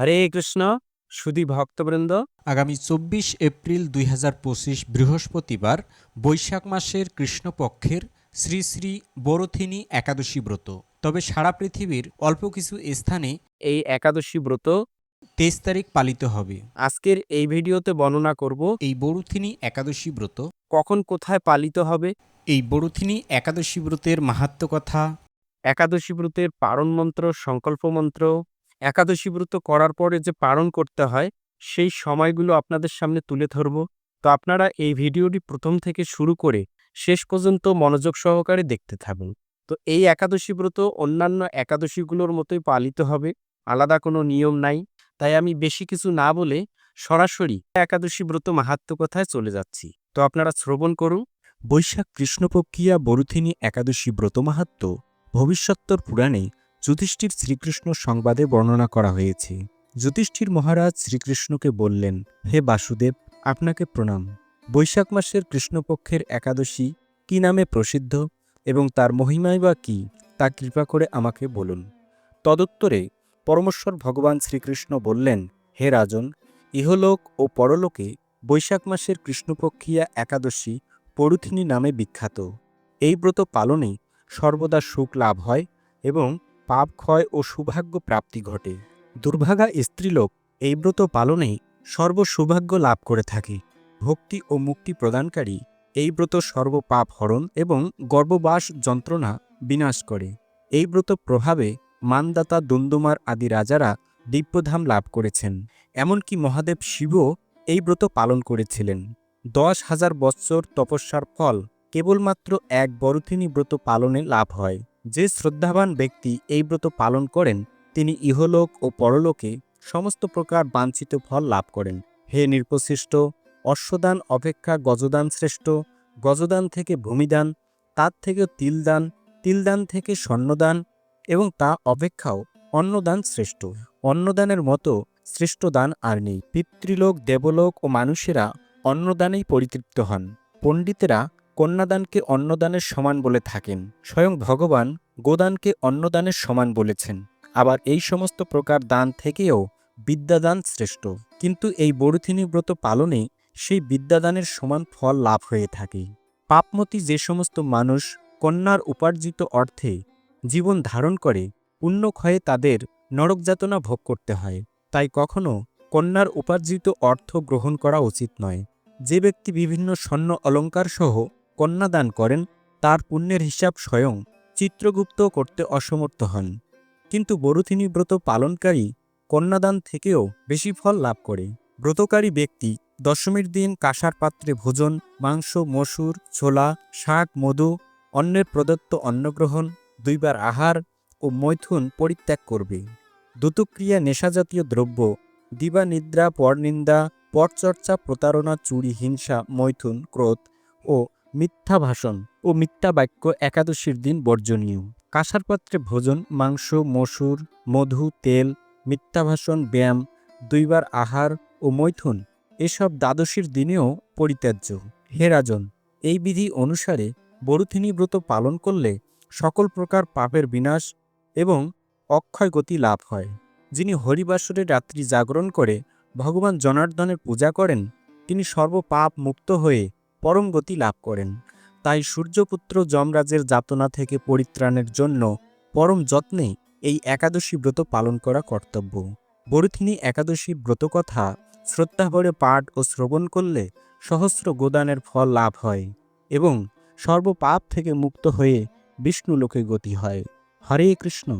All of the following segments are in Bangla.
হরে কৃষ্ণ সুধী ভক্তবৃন্দ। আগামী চব্বিশ এপ্রিল দুই হাজার পঁচিশ বৃহস্পতিবার বৈশাখ মাসের কৃষ্ণপক্ষের শ্রী শ্রী বরথিনী একাদশী ব্রত। তবে সারা পৃথিবীর অল্প কিছু স্থানে এই একাদশী ব্রত তেইশ তারিখ পালিত হবে। আজকের এই ভিডিওতে বর্ণনা করব এই বরুথিনী একাদশী ব্রত কখন কোথায় পালিত হবে? এই বরুথিনী একাদশী ব্রতের মাহাত্ম কথা একাদশী ব্রতের পারণ মন্ত্র সংকল্প মন্ত্র একাদশী ব্রত করার পরে যে পালন করতে হয়, সেই সময়গুলো আপনাদের সামনে তুলে ধরব। তো আপনারা এই ভিডিওটি প্রথম থেকে শুরু করে শেষ পর্যন্ত মনোযোগ সহকারে দেখতে থাকুন। তো এই একাদশী ব্রত অন্যান্য একাদশীগুলোর মতোই পালিত হবে, আলাদা কোনো নিয়ম নাই। তাই আমি বেশি কিছু না বলে সরাসরি একাদশী ব্রত মাহাত্ম কথায় চলে যাচ্ছি। তো আপনারা শ্রবণ করুন। বৈশাখ কৃষ্ণপক্ষিয়া বরুথিনী একাদশী ব্রত মাহাত্ম ভবিষ্যত্তর পুরাণে যুধিষ্ঠির শ্রীকৃষ্ণ সংবাদে বর্ণনা করা হয়েছে। যুধিষ্ঠির মহারাজ শ্রীকৃষ্ণকে বললেন, হে বাসুদেব, আপনাকে প্রণাম। বৈশাখ মাসের কৃষ্ণপক্ষের একাদশী কি নামে প্রসিদ্ধ এবং তার মহিমাই বা কি, তা কৃপা করে আমাকে বলুন। তদুত্তরে পরমেশ্বর ভগবান শ্রীকৃষ্ণ বললেন, হে রাজন, ইহলোক ও পরলোকে বৈশাখ মাসের কৃষ্ণপক্ষিয়া একাদশী পরুথিনী নামে বিখ্যাত। এই ব্রত পালনে সর্বদা সুখ লাভ হয় এবং পাপ ক্ষয় ও সৌভাগ্য প্রাপ্তি ঘটে। দুর্ভাগা স্ত্রীলোক এই ব্রত পালনে সর্বসৌভাগ্য লাভ করে থাকে। ভক্তি ও মুক্তি প্রদানকারী এই ব্রত সর্বপাপ হরণ এবং গর্ভবাস যন্ত্রণা বিনাশ করে। এই ব্রত প্রভাবে মানদাতা দন্দুমার আদি রাজারা দিব্যধাম লাভ করেছেন। এমনকি মহাদেব শিবও এই ব্রত পালন করেছিলেন। দশ হাজার বৎসর তপস্যার ফল কেবলমাত্র এক বরথিনী ব্রত পালনে লাভ হয়। যে শ্রদ্ধাবান ব্যক্তি এই ব্রত পালন করেন, তিনি ইহলোক ও পরলোকে সমস্ত প্রকার বাঞ্ছিত ফল লাভ করেন। হে নির্পশিষ্ট, অশ্বদান অপেক্ষা গজদান শ্রেষ্ঠ, গজদান থেকে ভূমিদান, তার থেকে তিলদান তিলদান থেকে স্বর্ণদান এবং তা অপেক্ষাও অন্নদান শ্রেষ্ঠ। অন্নদানের মতো শ্রেষ্ঠ দান আর নেই। পিতৃলোক, দেবলোক ও মানুষেরা অন্নদানেই পরিতৃপ্ত হন। পণ্ডিতেরা কন্যাদানকে অন্নদানের সমান বলে থাকেন, স্বয়ং ভগবান গোদানকে অন্নদানের সমান বলেছেন। আবার এই সমস্ত প্রকার দান থেকেও বিদ্যাদান শ্রেষ্ঠ। কিন্তু এই বরুথিনী ব্রত পালনে সেই বিদ্যাদানের সমান ফল লাভ হয়ে থাকে। পাপমতি যে সমস্ত মানুষ কন্যার উপার্জিত অর্থে জীবন ধারণ করে পুণ্যক্ষয়ে তাদের নরকযাতনা ভোগ করতে হয়। তাই কখনো কন্যার উপার্জিত অর্থ গ্রহণ করা উচিত নয়। যে ব্যক্তি বিভিন্ন স্বর্ণ অলঙ্কার সহ কন্যাদান করেন, তার পুণ্যের হিসাব স্বয়ং চিত্রগুপ্ত করতে অসমর্থ হন। কিন্তু বরুথিনী ব্রত পালনকারী কন্যাদান থেকেও বেশি ফল লাভ করে। ব্রতকারী ব্যক্তি দশমীর দিন কাঁসার পাত্রে ভোজন, মাংস, মসুর, ছোলা, শাক, মধু অন্যের প্রদত্ত অন্নগ্রহণ, দুইবার আহার ও মৈথুন পরিত্যাগ করবে। দুতুক্রিয়া নেশাজাতীয় দ্রব্য, দিবা নিদ্রা, পরনিন্দা, পরচর্চা, প্রতারণা, চুরি, হিংসা, মৈথুন, ক্রোধ ও মিথ্যা ভাষণ ও মিথ্যা বাক্য একাদশীর দিন বর্জনীয়। কাঁসার পাত্রে ভোজন, মাংস, মসুর, মধু, তেল, মিথ্যা ভাষণ, ব্যায়াম, দুইবার আহার ও মৈথুন এসব দ্বাদশীর দিনেও পরিত্যাজ্য। হে রাজন, এই বিধি অনুসারে বরুথিনী ব্রত পালন করলে সকল প্রকার পাপের বিনাশ এবং অক্ষয় গতি লাভ হয়। যিনি হরিবাসরে রাত্রি জাগরণ করে ভগবান জনার্দনের পূজা করেন, তিনি সর্বপাপ মুক্ত হয়ে পরম গতি লাভ করেন। তাই সূর্যপুত্র যমরাজের যাতনা থেকে পরিত্রাণের জন্য পরম যত্নে এই একাদশী ব্রত পালন করা কর্তব্য। বরুথিনী একাদশী ব্রতকথা শ্রদ্ধাভরে পাঠ ও শ্রবণ করলে সহস্র গোদানের ফল লাভ হয় এবং সর্বপাপ থেকে মুক্ত হয়ে বিষ্ণু লোকে গতি হয়। হরে কৃষ্ণ।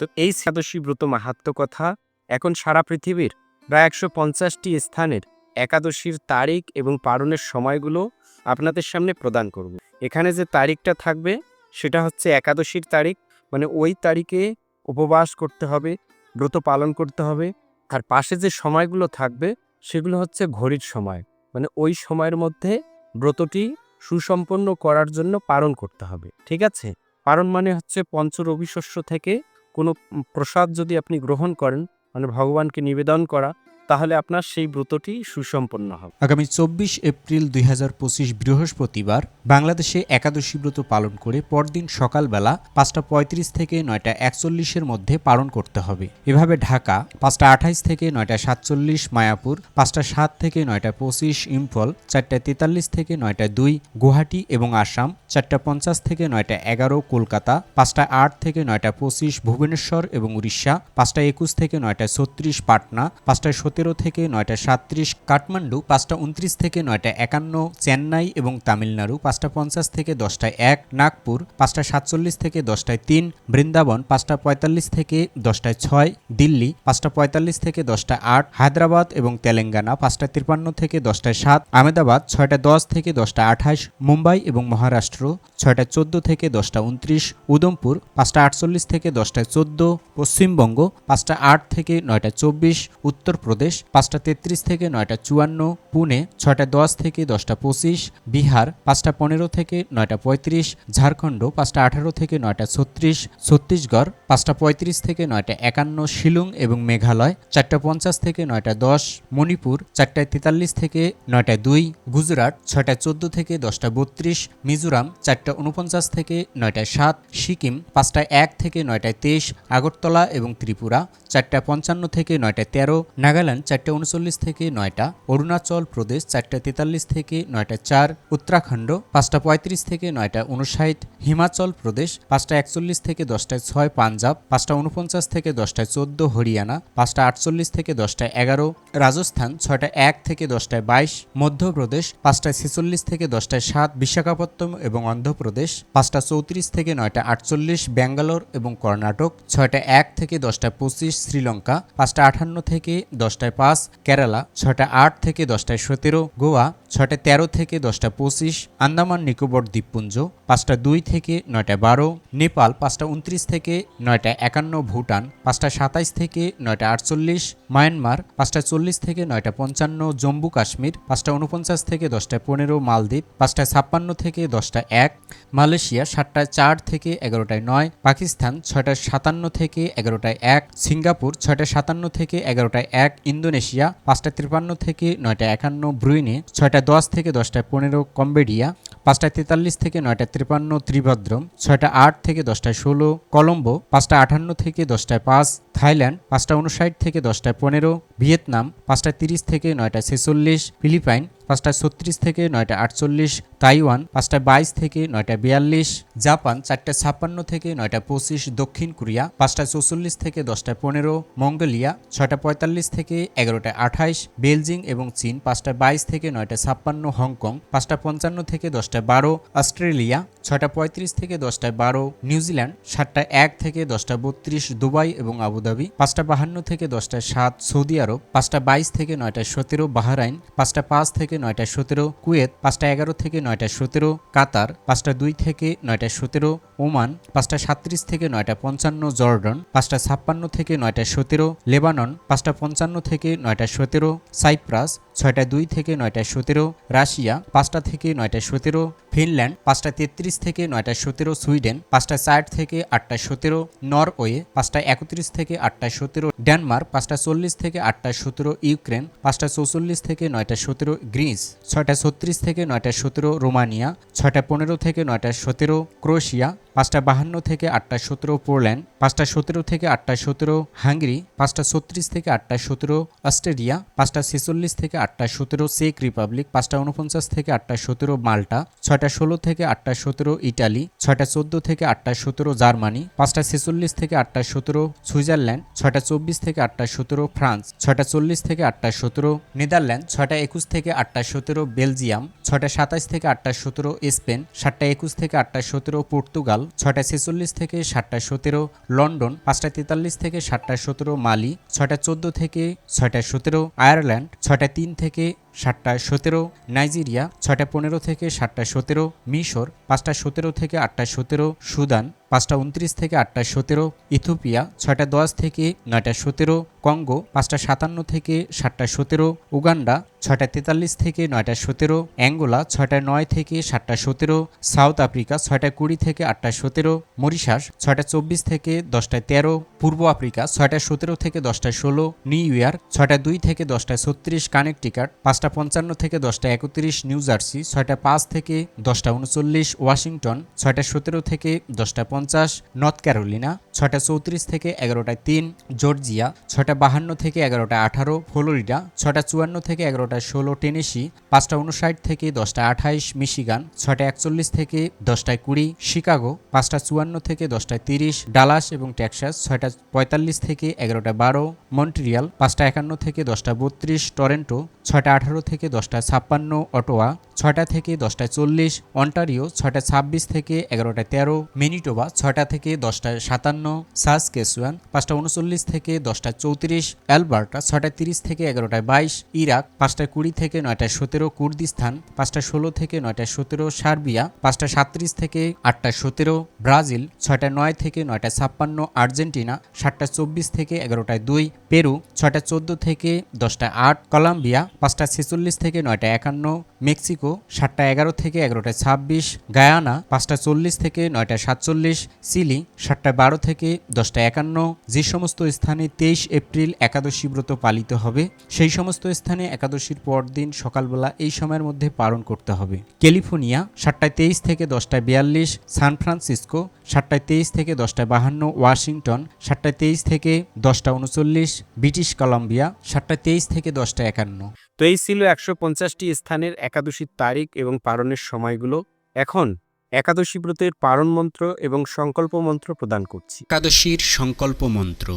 তো এই একাদশী ব্রত মাহাত্ম কথা এখন সারা পৃথিবীর প্রায় একশো পঞ্চাশটি স্থানের একাদশীর তারিখ এবং পালনের সময়গুলো আপনাদের সামনে প্রদান করব। এখানে যে তারিখটা থাকবে, সেটা হচ্ছে একাদশীর তারিখ মানে ওই তারিখে উপবাস করতে হবে, ব্রত পালন করতে হবে। আর পাশে যে সময়গুলো থাকবে, সেগুলো হচ্ছে ঘড়ির সময় মানে ওই সময়ের মধ্যে ব্রতটি সুসম্পন্ন করার জন্য পালন করতে হবে, ঠিক আছে? পালন মানে হচ্ছে পঞ্চ রবিশস্য থেকে কোনো প্রসাদ যদি আপনি গ্রহণ করেন মানে ভগবানকে নিবেদন করা তাহলে আপনার সেই ব্রতটি সুসম্পন্ন হবে। আগামী চব্বিশ এপ্রিল দুই হাজার পঁচিশ বৃহস্পতিবার বাংলাদেশে একাদশী ব্রত পালন করে পরদিন সকালবেলা পাঁচটা পঁয়ত্রিশ থেকে নয়টা একচল্লিশের মধ্যে পালন করতে হবে। এভাবে ঢাকা, পাঁচটা আঠাইশ থেকে নয়টা সাতচল্লিশ, মায়াপুর, পাঁচটা সাত থেকে নয়টা পঁচিশ, ইম্ফল, চারটা তেতাল্লিশ থেকে নয়টা দুই, গুয়াহাটি এবং আসাম, চারটা পঞ্চাশ থেকে নয়টা এগারো, কলকাতা, পাঁচটা আট থেকে নয়টা পঁচিশ, ভুবনেশ্বর এবং উড়িষ্যা, পাঁচটা একুশ থেকে নয়টা ছত্রিশ, পাটনা, পাঁচটা সতেরো থেকে নয়টা সাতত্রিশ, কাঠমান্ডু পাঁচটা উনত্রিশ থেকে নয়টা একান্ন, চেন্নাই এবং তামিলনাড়ু পাঁচটা পঞ্চাশ থেকে দশটায় এক, নাগপুর পাঁচটা সাতচল্লিশ থেকে দশটায় তিন, বৃন্দাবন পাঁচটা পঁয়তাল্লিশ থেকে দশটায় ছয়, দিল্লি পাঁচটা পঁয়তাল্লিশ থেকে দশটা আট, হায়দ্রাবাদ এবং তেলেঙ্গানা পাঁচটা তিপ্পান্ন থেকে দশটায় সাত, আহমেদাবাদ ছয়টা দশ থেকে দশটা আঠাশ, মুম্বাই এবং মহারাষ্ট্র ছয়টা চোদ্দ থেকে দশটা উনত্রিশ উদমপুর পাঁচটা আটচল্লিশ থেকে দশটায় চোদ্দ, পশ্চিমবঙ্গ পাঁচটা আট থেকে নয়টা চব্বিশ, উত্তরপ্রদেশ পাঁচটা তেত্রিশ থেকে নয়টা চুয়ান্ন, পুনে ছয়টা দশ থেকে দশটা পঁচিশ, বিহার পাঁচটা পনেরো থেকে নয়টা পঁয়ত্রিশ, ঝাড়খণ্ড পাঁচটা আঠারো থেকে নয়টা ছত্রিশ, ছত্তিশগড় পাঁচটা পঁয়ত্রিশ থেকে নয়টা একান্ন, শিলং এবং মেঘালয় চারটা পঞ্চাশ থেকে নয়টা দশ, মণিপুর চারটায় তেতাল্লিশ থেকে নয়টা দুই, গুজরাট ছয়টা চোদ্দ থেকে দশটা বত্রিশ, মিজোরাম চারটা উনপঞ্চাশ থেকে নয়টায় সাত, সিকিম পাঁচটা এক থেকে নয়টায় তেইশ, আগরতলা এবং ত্রিপুরা চারটা পঞ্চান্ন থেকে নয়টা তেরো, নাগাল্যান্ড চারটা উনচল্লিশ থেকে নয়টা, অরুণাচল প্রদেশ চারটে তেতাল্লিশ থেকে নয়টা চার, উত্তরাখণ্ড পাঁচটা পঁয়ত্রিশ থেকে নয়টা উনষাট হিমাচল প্রদেশ পাঁচটা একচল্লিশ থেকে দশটায় ছয় পাঞ্জাব, পাঁচটা উনপঞ্চাশ থেকে দশটায় চোদ্দ হরিয়ানা, পাঁচটা আটচল্লিশ থেকে দশটায় এগারো রাজস্থান ছয়টা এক থেকে দশটায় বাইশ, মধ্যপ্রদেশ পাঁচটা ছেচল্লিশ থেকে দশটায় সাত বিশাখাপত্তম এবং অন্ধ্রপ্রদেশ পাঁচটা চৌত্রিশ থেকে নয়টা আটচল্লিশ, ব্যাঙ্গালোর এবং কর্ণাটক ছয়টা এক থেকে দশটা পঁচিশ, শ্রীলঙ্কা পাঁচটা আটান্ন থেকে দশটায় পাঁচ, কেরালা ছয়টা আট থেকে দশটায় সতেরো, গোয়া ছয়টা তেরো থেকে দশটা পঁচিশ, আন্দামান নিকোবর দ্বীপপুঞ্জ পাঁচটা দুই থেকে নয়টা বারো, নেপাল পাঁচটা উনত্রিশ থেকে নয়টা একান্ন, ভুটান পাঁচটা সাতাইশ থেকে নয়টা আটচল্লিশ, মায়ানমার পাঁচটা চল্লিশ থেকে নয়টা পঞ্চান্ন, জম্মু কাশ্মীর পাঁচটা উনপঞ্চাশ থেকে দশটা পনেরো, মালদ্বীপ পাঁচটা ছাপ্পান্ন থেকে দশটা এক, মালয়েশিয়া সাতটায় চার থেকে এগারোটায় নয়, পাকিস্তান ছয়টা সাতান্ন থেকে এগারোটায় এক, সিঙ্গাপুর ছয়টা সাতান্ন থেকে এগারোটায় এক, ইন্দোনেশিয়া পাঁচটা তিপ্পান্ন থেকে নয়টা একান্ন, ব্রুইনে ছয়টা দশ থেকে দশটায় পনেরো, কম্বোডিয়া পাঁচটা তেতাল্লিশ থেকে নয়টা তিপ্পান্ন, ত্রিভদ্রম ছয়টা আট থেকে দশটায় ষোলো, কলম্বো পাঁচটা আটান্ন থেকে দশটায় পাঁচ থাইল্যান্ড, পাঁচটা উনষাট থেকে দশটায় পনেরো, ভিয়েতনাম, পাঁচটা তিরিশ থেকে নয়টা ছেচল্লিশ, ফিলিপাইন, পাঁচটা ছত্রিশ থেকে নয়টা আটচল্লিশ, তাইওয়ান, পাঁচটা বাইশ থেকে নয়টা বিয়াল্লিশ, জাপান, চারটা ছাপ্পান্ন থেকে নয়টা পঁচিশ, দক্ষিণ কোরিয়া, পাঁচটা চৌচল্লিশ থেকে দশটা পনেরো, মঙ্গোলিয়া, ছয়টা পঁয়তাল্লিশ থেকে এগারোটা আঠাইশ বেলজিং এবং চীন, পাঁচটা বাইশ থেকে নয়টা ছাপ্পান্ন, হংকং, পাঁচটা পঞ্চান্ন থেকে দশটা বারো, অস্ট্রেলিয়া ছয়টা পঁয়ত্রিশ থেকে দশটায় বারো, নিউজিল্যান্ড সাতটা এক থেকে দশটা বত্রিশ, দুবাই এবং আবুধাবি পাঁচটা বাহান্ন থেকে দশটায় সাত, সৌদি আরব পাঁচটা বাইশ থেকে নয়টা সতেরো, বাহরাইন পাঁচটা পাঁচ থেকে নয়টা সতেরো, কুয়েত পাঁচটা এগারো থেকে নয়টা সতেরো, কাতার পাঁচটা দুই থেকে নয়টা সতেরো, ওমান পাঁচটা সাত্রিশ থেকে নয়টা পঞ্চান্ন, জর্ডন পাঁচটা ছাপ্পান্ন থেকে নয়টা সতেরো, লেবানন পাঁচটা পঞ্চান্ন থেকে নয়টা সতেরো, সাইপ্রাস ছয়টা দুই থেকে নয়টা সতেরো, রাশিয়া পাঁচটা থেকে নয়টা সতেরো, ফিনল্যান্ড পাঁচটা তেত্রিশ থেকে নয়টা সতেরো সুইডেন পাঁচটা ষাট থেকে আটটা সতেরো নরওয়ে পাঁচটা একত্রিশ থেকে আটটা সতেরো ডেনমার্ক পাঁচটা চল্লিশ থেকে আটটা সতেরো ইউক্রেন পাঁচটা চৌচল্লিশ থেকে নয়টা সতেরো গ্রিস ছয়টা ছত্রিশ থেকে নয়টা সতেরো রোমানিয়া ছয়টা পনেরো থেকে নয়টা সতেরো ক্রোয়েশিয়া পাঁচটা বাহান্ন থেকে আটটা সতেরো পোল্যান্ড পাঁচটা সতেরো থেকে আটটা সতেরো হাঙ্গেরি পাঁচটা ছত্রিশ থেকে আটটা সতেরো অস্ট্রেলিয়া পাঁচটা ছেচল্লিশ থেকে আটটা সতেরো চেক রিপাবলিক পাঁচটা উনপঞ্চাশ থেকে আটটা সতেরো মাল্টা ছয়টা ষোলো থেকে আটটা সতেরো ইটালি ছয়টা চোদ্দ থেকে আটটা সতেরো জার্মানি পাঁচটা ছেচল্লিশ থেকে আটটা সতেরো সুইজারল্যান্ড ছয়টা চব্বিশ থেকে আটটা সতেরো ফ্রান্স ছয়টা চল্লিশ থেকে আটটা সতেরো নেদারল্যান্ড ছয়টা একুশ থেকে আটটা সতেরো বেলজিয়াম ছয়টা সাতাশ থেকে আটটা সতেরো স্পেন সাতটা একুশ থেকে আটটা সতেরো পর্তুগাল ছয়টা ছেচল্লিশ থেকে সাতটা সতেরো, লন্ডন পাঁচটা তেতাল্লিশ থেকে সাতটা সতেরো, মালি ছয়টা চোদ্দ থেকে ছয়টা সতেরো, আয়ারল্যান্ড ছয়টা তিন থেকে সাতটায় সতেরো নাইজেরিয়া, ছয়টা পনেরো থেকে সাতটা সতেরো মিশর, পাঁচটা সতেরো থেকে আটটায় সতেরো সুদান, পাঁচটা উনত্রিশ থেকে আটটায় সতেরো ইথোপিয়া ছয়টা দশ থেকে নয়টা সতেরো কঙ্গো, পাঁচটা সাতান্ন থেকে সাতটা সতেরো উগান্ডা, ছয়টা তেতাল্লিশ থেকে নয়টা সতেরো অ্যাঙ্গোলা, ছয়টা নয় থেকে সাতটা সতেরো সাউথ আফ্রিকা, ছয়টা কুড়ি থেকে আটটা সতেরো মরিশাস, ছয়টা চব্বিশ থেকে দশটায় তেরো পূর্ব আফ্রিকা, ছয়টা সতেরো থেকে দশটায় ষোলো নিউ ইয়র্ক ছয়টা দুই থেকে দশটায় ছত্রিশ কানেকটিকাট, পাঁচটা পঞ্চান্ন থেকে দশটা একত্রিশ, নিউ জার্সি ছয়টা পাঁচ থেকে দশটা উনচল্লিশ, ওয়াশিংটন ছয়টা সতেরো থেকে দশটা পঞ্চাশ, নর্থ ক্যারোলিনা ছয়টা চৌত্রিশ থেকে এগারোটায় তিন, জর্জিয়া ছটা বাহান্ন থেকে এগারোটা আঠারো, ফ্লোরিডা ছটা চুয়ান্ন থেকে এগারোটা ষোলো, টেনেসি পাঁচটা উনষাট থেকে দশটা আঠাইশ, মিশিগান ছয়টা একচল্লিশ থেকে দশটায় কুড়ি, শিকাগো পাঁচটা চুয়ান্ন থেকে দশটায় তিরিশ, ডালাস এবং টেক্সাস ছয়টা পঁয়তাল্লিশ থেকে এগারোটা বারো, মন্ট্রিয়াল পাঁচটা একান্ন থেকে দশটা বত্রিশ, টরেন্টো ছয়টা আঠারো থেকে দশটা ছাপ্পান্ন, অটোয়া ছয়টা থেকে দশটায় চল্লিশ, অন্টারিও ছয়টা ছাব্বিশ থেকে এগারোটায় তেরো, মেনিটোবা ছয়টা থেকে দশটায় সাতান্ন সাস কেসুয়ান পাঁচটা উনচল্লিশ থেকে দশটা চৌত্রিশ, অ্যালবার্টা ছয়টা তিরিশ থেকে এগারোটায় বাইশ, ইরাক পাঁচটা কুড়ি থেকে নয়টায় সতেরো, কুর্দিস্তান পাঁচটা ষোলো থেকে নয়টায় সতেরো, সার্বিয়া পাঁচটা সাতত্রিশ থেকে আটটা সতেরো, ব্রাজিল ছয়টা নয় থেকে নয়টা ছাপ্পান্ন, আর্জেন্টিনা সাতটা চব্বিশ থেকে এগারোটায় দুই পেরু ছয়টা চোদ্দ থেকে দশটা আট, কলম্বিয়া পাঁচটা ছেচল্লিশ থেকে নয়টা একান্ন, মেক্সিকো সাতটা এগারো থেকে এগারোটা ছাব্বিশ, গায়ানা পাঁচটা চল্লিশ থেকে নয়টা সাতচল্লিশ চিলি সাতটা বারো থেকে দশটা একান্ন। যে সমস্ত স্থানে তেইশ এপ্রিল একাদশী ব্রত পালিত হবে, সেই সমস্ত স্থানে একাদশীর পরদিন সকালবেলা এই সময়ের মধ্যে পালন করতে হবে। ক্যালিফোর্নিয়া সাতটায় তেইশ থেকে দশটায় বিয়াল্লিশ, সান ফ্রান্সিসকো সাতটায় তেইশ থেকে দশটায় বাহান্ন, ওয়াশিংটন সাতটায় তেইশ থেকে দশটা উনচল্লিশ ব্রিটিশ কলম্বিয়া সাতটা তেইশ থেকে দশটা একান্ন। তো এই ছিল একশো পঞ্চাশটি স্থানের একাদশীর তারিখ এবং পারণের সময়গুলো। এখন একাদশী ব্রতের পারণ মন্ত্র এবং সংকল্প মন্ত্র প্রদান করছি। একাদশীর সংকল্প মন্ত্র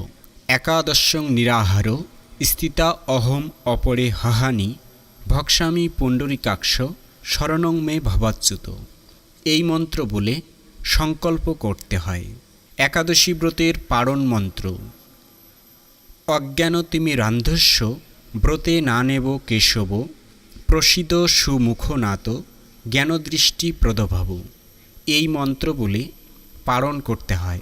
একাদশং নিরাহার স্থিতা অহম অপরে হাহানি ভক্সামি পুণ্ডরিকাক্ষ শরণং মে ভবাচ্যুত। এই মন্ত্র বলে সংকল্প করতে হয়। একাদশী ব্রতের পারণ মন্ত্র। অজ্ঞান তিমি রান্ধস্য, ব্রতে না নেব কেশব প্রসিদ সুমুখনাত জ্ঞানদৃষ্টি প্রদভাব। এই মন্ত্র বলে পালন করতে হয়।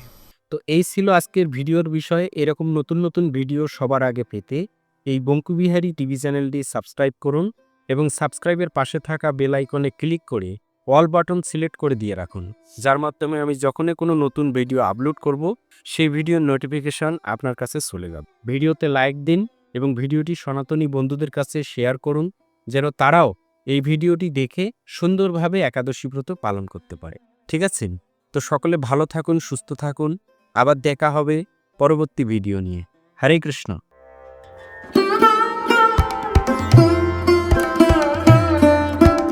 তো এই ছিল আজকের ভিডিওর বিষয়ে। এরকম নতুন নতুন ভিডিও সবার আগে পেতে এই বঙ্কুবিহারী টিভি চ্যানেলটি সাবস্ক্রাইব করুন এবং সাবস্ক্রাইবের পাশে থাকা বেল আইকনে ক্লিক করে অল বাটন সিলেক্ট করে দিয়ে রাখুন। যার মাধ্যমে আমি যখনই কোনো নতুন ভিডিও আপলোড করব, সেই ভিডিওর নোটিফিকেশন আপনার কাছে চলে যাবে। ভিডিওতে লাইক দিন এবং ভিডিওটি সনাতনী বন্ধুদের কাছে শেয়ার করুন, যেন তারাও এই ভিডিওটি দেখে সুন্দরভাবে একাদশী ব্রত পালন করতে পারে। ঠিক আছে? তো সকলে ভালো থাকুন, সুস্থ থাকুন। আবার দেখা হবে পরবর্তী ভিডিও নিয়ে। হরে কৃষ্ণ।